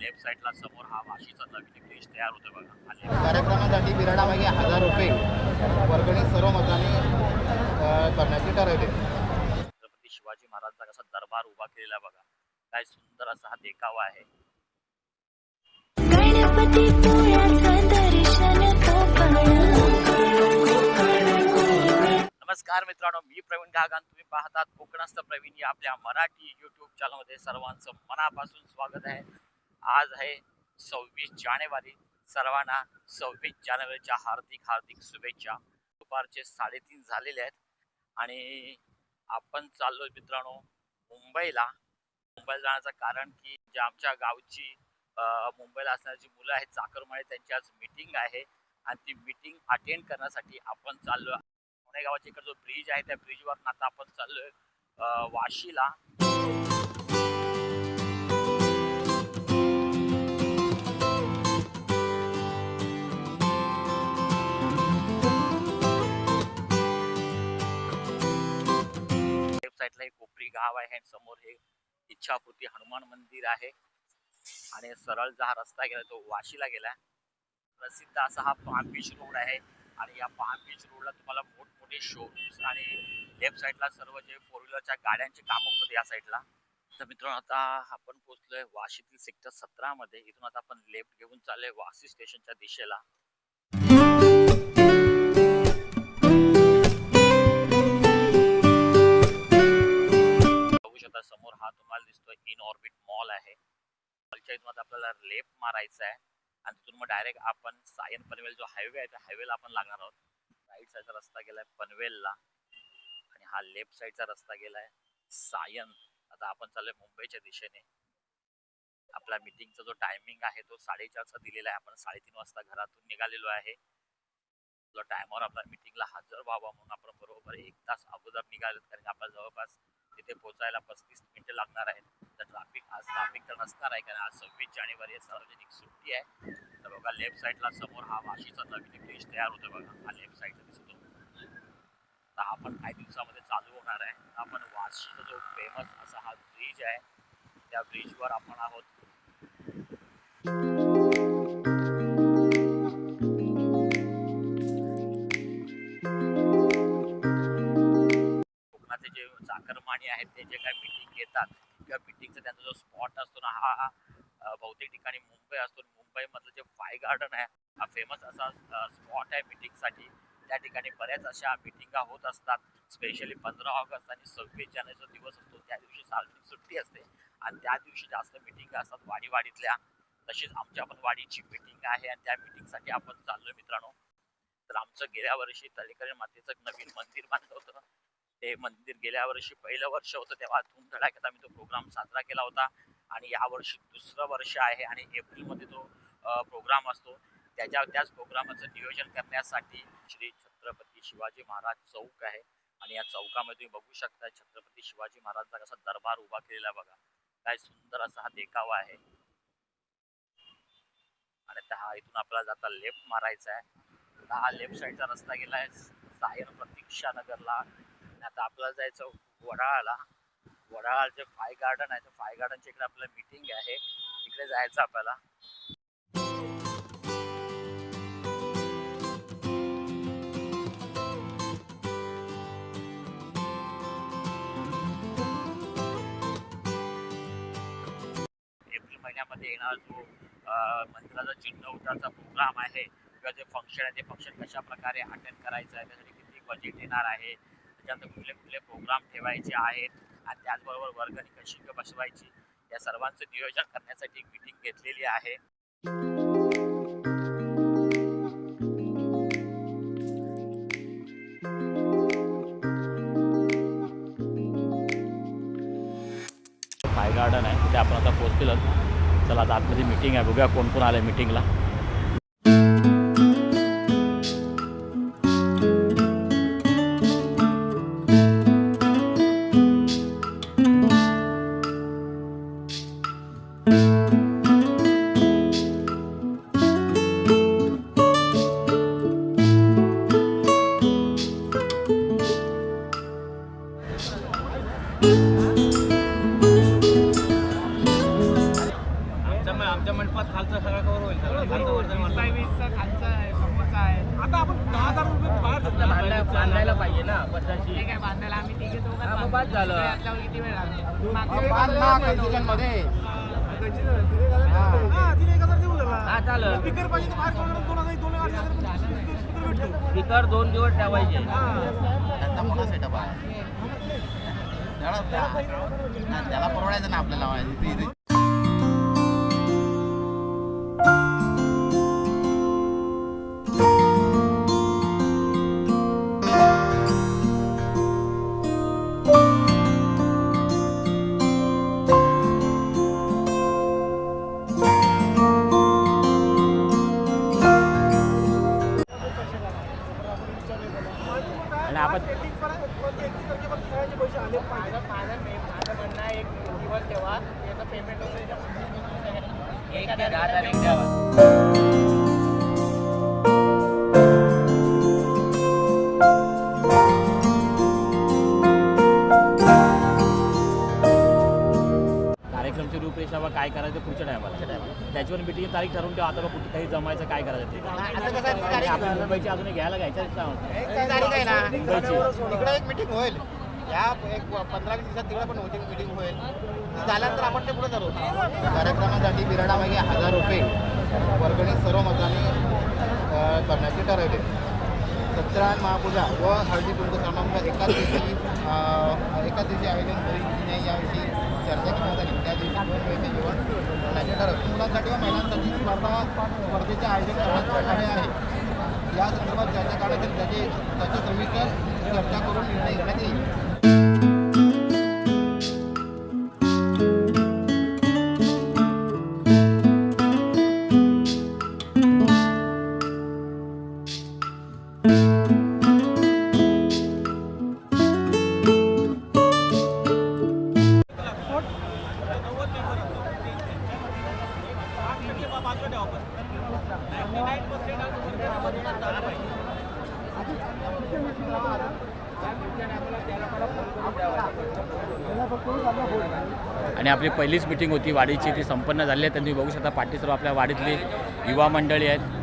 Left साईडला समोर हा वाशीचा नवीन ब्रिज तयार होतो बघा. left कार्यक्रमासाठी बिराडामागे हजार रुपये वर्गणी सर्व मतांनी करण्याचे ठरवले. छत्रपती शिवाजी महाराजांचा कसा दरबार उभा केलेला बघा. काय सुंदर असा हा देखावा आहे. गणपती नमस्कार मित्रांनो मी प्रवीण घागान. तुम्ही पाहतात कोकणस्थ प्रवीण या आपल्या मराठी युट्यूब चॅनलमध्ये सर्वांचं मनापासून स्वागत आहे. आज आहे सव्वीस जानेवारी. सर्वांना सव्वीस जानेवारीच्या हार्दिक हार्दिक शुभेच्छा. दुपारचे साडेतीन झालेले आहेत. आणि आपण चाललो मित्रांनो मुंबईला. मुंबईला जाण्याचं कारण की जे आमच्या गावची मुंबईला असणारी जी मुलं आहेत चाकरमाळे त्यांची आज मीटिंग आहे. आणि ती मीटिंग अटेंड करण्यासाठी आपण चाललो पुणे गावाच्या इकडे जो ब्रिज आहे त्या ब्रिजवर आता आपण चाललोय वाशीला. साईडला एक कोपरी गाव आहे आणि समोर हे इच्छापूर्ती हनुमान मंदिर आहे. आणि सरळ जा रस्ता गेला तो वाशीला गेला. प्रसिद्ध असा हा पाम रोड आहे. आणि या पाम बीच रोडला तुम्हाला मोठमोठे शोरूम्स आणि लेफ्ट साईडला सर्व जे फोर व्हीलरच्या गाड्यांचे काम होतात या साईडला तर मित्रांनो आता आपण पोहोचलोय वाशीतील सेक्टर सतरा मध्ये. इथून आता आपण लेफ्ट घेऊन चाललोय वाशी स्टेशनच्या दिशेला. बघू शकता समोर हा तुम्हाला दिसतोय इन ऑर्बिट मॉल आहे. मॉलच्या इथून आपल्याला लेफ्ट मारायचा आहे. आणि तिथून मग डायरेक्ट आपण सायन पनवेल जो हायवे आहे त्या हायवेला आपण लागणार आहोत. राईट साईडचा रस्ता गेलाय पनवेलला. आणि हा लेफ्ट साईडचा रस्ता गेलाय सायन. आता आपण चाललोय मुंबईच्या दिशेने. आपला मीटिंगचा जो टायमिंग आहे तो साडेचारचा दिलेला आहे. आपण साडेतीन वाजता घरातून निघालेलो आहे. टायमावर आपल्या मीटिंगला हजर व्हावा म्हणून आपण बरोबर एक तास अगोदर निघालो कारण आपल्याला जवळपास तिथे पोहोचायला पस्तीस मिनिटं लागणार आहेत. तर ट्रॅफिक आज ट्रॅफिक तर नसणार आहे कारण आज सव्वीस जानेवारी सार्वजनिक सुट्टी आहे. तर बघा लेफ्ट साईडला समोर हा वाशीचा नवीन ब्रिज तयार होतो बघा. हा लेफ्ट साईडला दिसतो. तर आपण काही दिवसामध्ये चालू होणार आहे. आपण वाशीचा जो फेमस असा हा ब्रिज आहे त्या ब्रिजवर आपण आहोत. कोकणाचे जे चाकरमानी आहेत ते जे काही मिटिंग घेतात किंवा मीटिंगचा त्यांचा जो स्पॉट असतो ना हा बहुतेक ठिकाणी मुंबई असतो. मुंबईमधलं जे फाय गार्डन आहे हा फेमस असा स्पॉट आहे मिटिंगसाठी त्या ठिकाणी बऱ्याच अशा मिटिंगा होत असतात. स्पेशली पंधरा ऑगस्ट आणि सव्वीस जानेचा दिवस असतो त्या दिवशी सार्वजनिक सुट्टी असते. आणि त्या दिवशी जास्त मिटिंग असतात वाडीवाडीतल्या. तशीच आमच्या पण वाडीची मिटिंग आहे आणि त्या मिटिंगसाठी आपण चाललोय मित्रांनो. तर आमचं गेल्या वर्षी तळेकरी मातेचं नवीन मंदिर बांधलं होतं. ते मंदिर गेल्या वर्षी पहिलं वर्ष होतं तेव्हा धूमधडाक्यात आम्ही तो प्रोग्राम साजरा केला होता. आणि या वर्षी दुसरं वर्ष आहे आणि एप्रिलमध्ये तो प्रोग्राम असतो. त्याच्या त्याच प्रोग्रामाचं नियोजन करण्यासाठी श्री छत्रपती शिवाजी महाराज चौक आहे. आणि या चौकामध्ये तुम्ही बघू शकता छत्रपती शिवाजी महाराजांचा कसा दरबार उभा केलेला बघा. काय सुंदर असा हा देखावा आहे. आणि आता हा इथून आपल्याला जाता लेफ्ट मारायचा आहे. दहा हा लेफ्ट साईडचा रस्ता गेलाय सायन प्रतीक्षा नगरला. आणि आता आपल्याला जायचं वडाळाला. वडाळा जे फाय गार्डन आहे तर फाय गार्डनच्या इकडे आपल्याला मीटिंग आहे. तिकडे जायचं आपल्याला. एप्रिल महिन्यामध्ये येणार जो मंदिराचा चिन्ह उतारचा प्रोग्राम आहे किंवा जे फंक्शन आहे ते फंक्शन कशा प्रकारे अटेंड करायचं आहे त्यासाठी किती बजेट येणार आहे त्याच्यानंतर कुठले कुठले प्रोग्राम ठेवायचे आहेत आणि त्याचबरोबर वर्गणी कशी बसवायची. या सर्वांचं नियोजन करण्यासाठी एक मिटिंग घेतलेली आहे. फाय गार्डन आहे. तिथे आपण आता पोहोचलेलो चला आता आतमध्ये मिटिंग आहे. बघूया कोण कोण आलं खालचा सगळा होईल सगळं. बांधायला पाहिजे. ना पत्राशी स्पीकर दोन दिवस ठेवायचे. त्यांचा मोठा सेटअप आहे. त्याला परवडायचं ना आपल्याला माझं माझं म्हणणं एक दिवस तेव्हा याचं पेमेंट वगैरे एक ते दहा तारीख द्यावा कार्यक्रमची रूपरेषा वा काय करायचं पुढच्या टायमाला त्याच्यावर मिटिंग तारीख ठरवून ठेवा आता बा कुठे काही जमायचं काय करायचं ते. आपण मुंबईची अजून घ्यायला घ्यायचं का? एक तारीख आहे ना. मुंबईची. तिकडे एक मिटिंग होईल. या एक पंधरा वीस दिवसात तिकडे पण होती मिटिंग होईल. ती झाल्यानंतर आपण ते पुढे धरू. कार्यक्रमासाठी बिराडामागे हजार रुपये वर्गणी सर्व मतांनी करण्याचे ठरवले. सत्यनारायण महापूजा व हळदी कुंकू समारंभ एकाच दिवशी एकाच दिवशी आयोजन होईल की नाही याविषयी चर्चा करण्यात आली त्या दिवशी दोन वेळचे जेवण करण्याचे ठरवले. मुलांसाठी व महिलांसाठी स्पर्धा स्पर्धेचे आयोजन करण्यात आले आहे. या संदर्भात चर्चा करण्यात त्याचे त्याच्या सविस्तर चर्चा करून निर्णय घेण्यात येईल. आणि आपली पहिलीच मिटिंग होती वाडीची ती संपन्न झाली आहे. त्यांनी बघू शकता पाठी सर्व आपल्या वाडीतली युवा मंडळी आहेत.